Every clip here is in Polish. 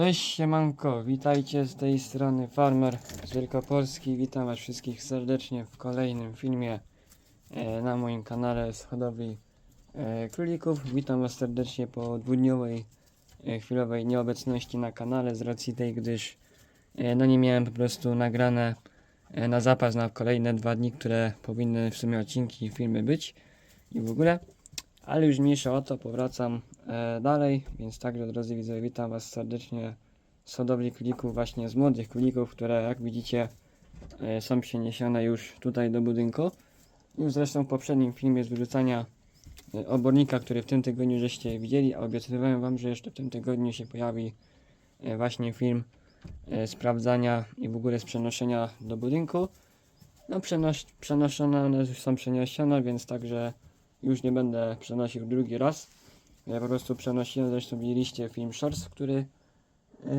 Cześć siemanko, witajcie z tej strony Farmer z Wielkopolski. Witam was wszystkich serdecznie w kolejnym filmie e, na moim kanale z hodowli e, królików. Witam was serdecznie po dwudniowej e, chwilowej nieobecności na kanale z racji tej, gdyż e, no nie miałem po prostu nagrane e, na zapas na kolejne dwa dni, które powinny w sumie odcinki, filmy być i w ogóle. Ale już mniejsza o to, powracam e, dalej, więc także drodzy widzowie, witam Was serdecznie z hodowli królików, właśnie z młodych królików, które jak widzicie e, są przeniesione już tutaj do budynku. Już zresztą w poprzednim filmie z wyrzucania e, obornika, który w tym tygodniu żeście widzieli, a obiecywałem Wam, że jeszcze w tym tygodniu się pojawi e, właśnie film e, sprawdzania i w ogóle z przenoszenia do budynku. No przenos przenoszone one już są przeniesione, więc także już nie będę przenosił drugi raz. Ja po prostu przenosiłem, zresztą widzieliście film Shorts, który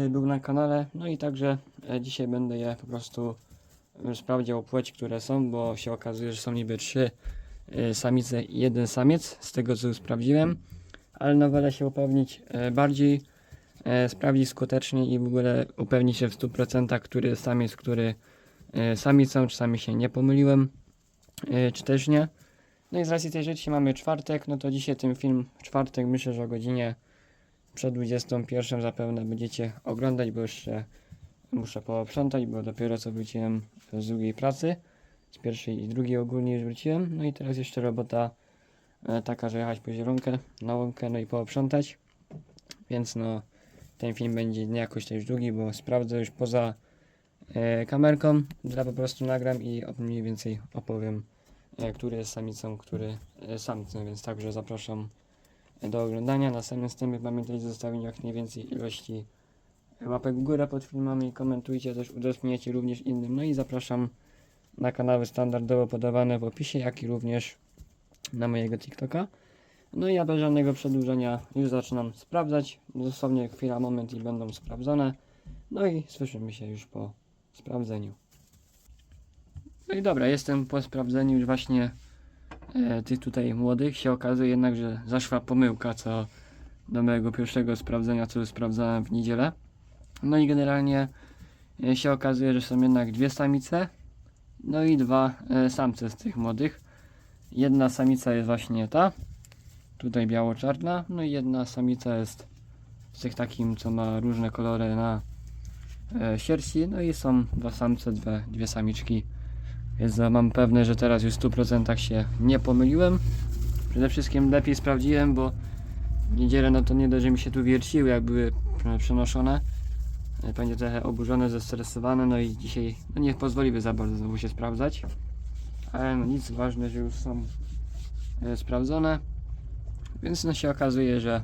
y, był na kanale. No i także e, dzisiaj będę je po prostu y, sprawdził płeć, które są, bo się okazuje, że są niby trzy samice i jeden samiec, z tego co sprawdziłem. Ale no wolę się upewnić e, bardziej, e, sprawdzić skutecznie i w ogóle upewnić się w 100% który samiec, który e, samicą, czasami się nie pomyliłem, e, czy też nie. No i z racji tej rzeczy mamy czwartek, no to dzisiaj ten film czwartek myślę, że o godzinie przed 21 zapewne będziecie oglądać, bo jeszcze muszę pooprzątać, bo dopiero co wróciłem z drugiej pracy, z pierwszej i drugiej ogólnie już wróciłem, no i teraz jeszcze robota e, taka, że jechać po zielonkę, na łąkę, no i pooprzątać, więc no ten film będzie jakoś też długi, bo sprawdzę już poza e, kamerką, dla po prostu nagram i mniej więcej opowiem który jest samicą, który e, samcem, więc także zapraszam do oglądania. Na samym wstępie pamiętajcie o zostawieniu jak najwięcej ilości łapek w górę pod filmami komentujcie też, udostępniajcie również innym. No i zapraszam na kanały standardowo podawane w opisie, jak i również na mojego TikToka. No i ja bez żadnego przedłużenia już zaczynam sprawdzać. Dosłownie chwila, moment i będą sprawdzone. No i słyszymy się już po sprawdzeniu. No i dobra, jestem po sprawdzeniu już właśnie e, tych tutaj młodych. Się okazuje jednak, że zaszła pomyłka co do mojego pierwszego sprawdzenia, co sprawdzałem w niedzielę. No i generalnie e, się okazuje, że są jednak dwie samice, no i dwa e, samce z tych młodych. Jedna samica jest właśnie ta, tutaj biało-czarna, no i jedna samica jest z tych takim, co ma różne kolory na e, sierści, no i są dwa samce, dwie, dwie samiczki. Więc no, mam pewne, że teraz już w 100% się nie pomyliłem. Przede wszystkim lepiej sprawdziłem, bo w niedzielę no to nie dość, że mi się tu wierciły, jak były przenoszone. E, Będzie trochę oburzone, zestresowane, no i dzisiaj no nie pozwoliły za bardzo znowu się sprawdzać. Ale no nic, ważne, że już są e, sprawdzone. Więc no się okazuje, że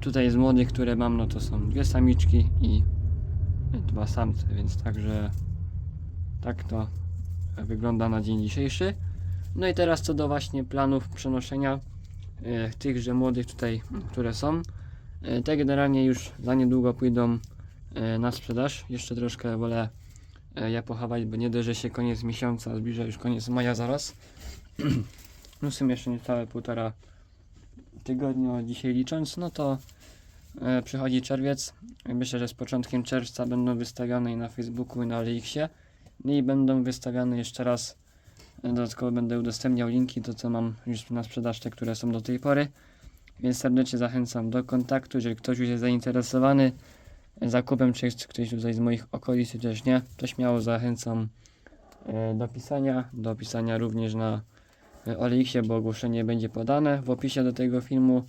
tutaj z młodych, które mam, no to są dwie samiczki i dwa samce, więc także tak to wygląda na dzień dzisiejszy. No i teraz co do właśnie planów przenoszenia e, tychże młodych tutaj, które są. E, te generalnie już za niedługo pójdą e, na sprzedaż. Jeszcze troszkę wolę je pochować, bo nie dość, że się koniec miesiąca, zbliża już koniec maja zaraz. no w sumie jeszcze niecałe półtora tygodnia dzisiaj licząc, no to przychodzi czerwiec. Myślę, że z początkiem czerwca będą wystawione i na Facebooku i na Elixie. I będą wystawiane jeszcze raz. Dodatkowo będę udostępniał linki, to co mam już na sprzedaż, te, które są do tej pory. Więc serdecznie zachęcam do kontaktu, jeżeli ktoś już jest zainteresowany zakupem, czy jest ktoś tutaj z moich okolic, czy też nie, to śmiało zachęcam e, do pisania. Do pisania również na e, Olixie, bo ogłoszenie będzie podane. W opisie do tego filmu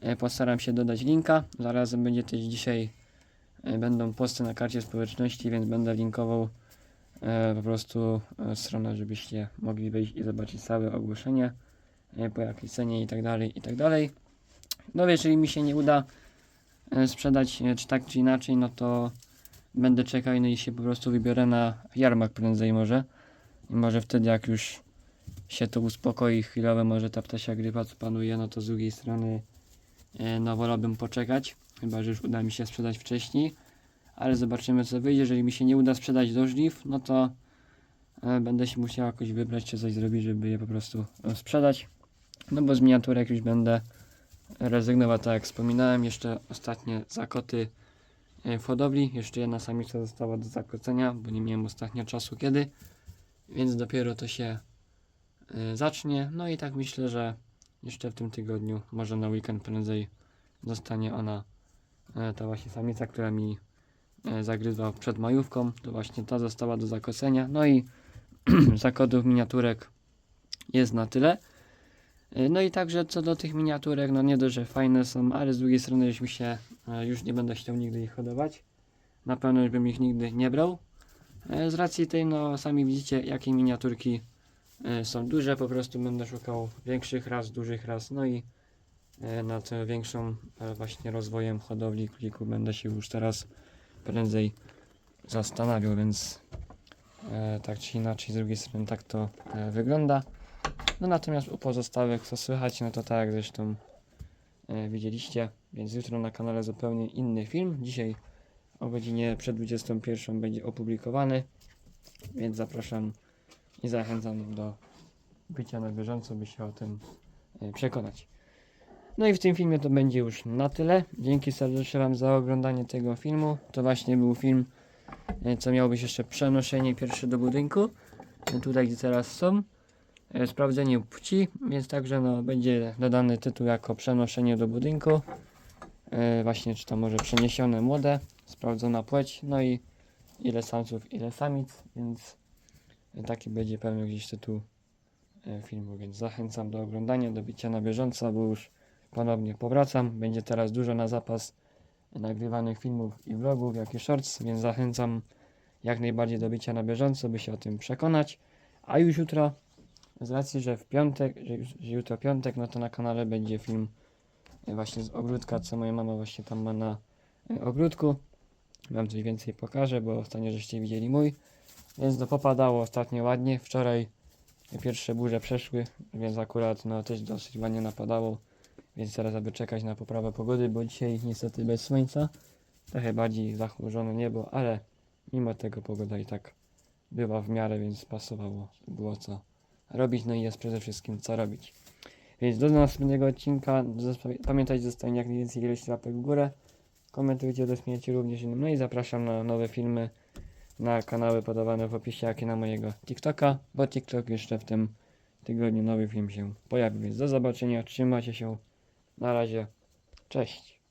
e, postaram się dodać linka. Zarazem będzie też dzisiaj będą posty na karcie społeczności, więc będę linkował po prostu e, stronę, żebyście mogli wejść i zobaczyć całe ogłoszenie, e, po jakiej cenie i tak dalej, i tak dalej. No jeżeli mi się nie uda e, sprzedać, e, czy tak, czy inaczej, no to będę czekał no i się po prostu wybiorę na jarmark prędzej może. I może wtedy jak już się to uspokoi chwilowo, może ta ptasia grypa co panuje, no to z drugiej strony e, no wolałbym poczekać, chyba że już uda mi się sprzedać wcześniej ale zobaczymy co wyjdzie. Jeżeli mi się nie uda sprzedać do żniw, no to e, będę się musiał jakoś wybrać, czy coś zrobić, żeby je po prostu e, sprzedać. No bo z miniaturek już będę rezygnował, tak jak wspominałem. Jeszcze ostatnie zakoty e, w hodowli. Jeszcze jedna samica została do zakłócenia, bo nie miałem ostatnio czasu kiedy, więc dopiero to się zacznie. No i tak myślę, że jeszcze w tym tygodniu, może na weekend prędzej zostanie ona, ta właśnie samica, która mi e, zagryzła przed majówką, to właśnie ta została do zakosenia. No i zakodów miniaturek jest na tyle. E, No i także co do tych miniaturek, no nie dość, że fajne są, ale z drugiej strony już mi się, e, już nie będę chciał nigdy ich hodować. Na pewno już bym ich nigdy nie brał. Z racji tej, no sami widzicie, jakie miniaturki są duże, po prostu będę szukał większych ras, dużych ras, no i nad większą właśnie rozwojem hodowli królików będę się już teraz prędzej zastanawiał, więc e, tak czy inaczej z drugiej strony tak to e, wygląda. No natomiast u pozostałych co słychać, no to tak zresztą e, widzieliście, więc jutro na kanale zupełnie inny film. Dzisiaj o godzinie przed 21 będzie opublikowany, więc zapraszam i zachęcam do bycia na bieżąco, by się o tym e, przekonać. No i w tym filmie to będzie już na tyle. Dzięki serdecznie Wam za oglądanie tego filmu. To właśnie był film, e, co miał być jeszcze przenoszenie pierwsze do budynku. E, Tutaj, gdzie teraz są. E, Sprawdzenie płci, więc także no, będzie dodany tytuł jako przenoszenie do budynku. Właśnie, czy to może przeniesione młode, sprawdzona płeć, no i ile samców, ile samic, więc taki będzie pewnie gdzieś tytuł filmu, więc zachęcam do oglądania, do bycia na bieżąco, bo już ponownie powracam. Będzie teraz dużo na zapas nagrywanych filmów i vlogów, jak i shorts, więc zachęcam jak najbardziej do bycia na bieżąco, by się o tym przekonać. A już jutro, z racji, że w piątek, że, że jutro piątek, no to na kanale będzie film e, właśnie z ogródka, co moja mama właśnie tam ma na e, ogródku. Wam coś więcej pokażę, bo ostatnio żeście widzieli mój. Więc to popadało ostatnio ładnie. Wczoraj pierwsze burze przeszły, więc akurat no też dosyć ładnie napadało. Więc teraz aby czekać na poprawę pogody, bo dzisiaj niestety bez słońca. Trochę bardziej zachmurzone niebo, ale mimo tego pogoda i tak była w miarę, więc pasowało. Było co robić, no i jest przede wszystkim co robić. Więc do następnego odcinka pamiętajcie zostawić jak najwięcej ilości łapek w górę. Komentujcie, udostępniajcie również innym. No i zapraszam na nowe filmy na kanały podawane w opisie, jak i na mojego TikToka, bo TikTok jeszcze w tym tygodniu nowy film się pojawi. Więc do zobaczenia, trzymajcie się. Na razie, cześć.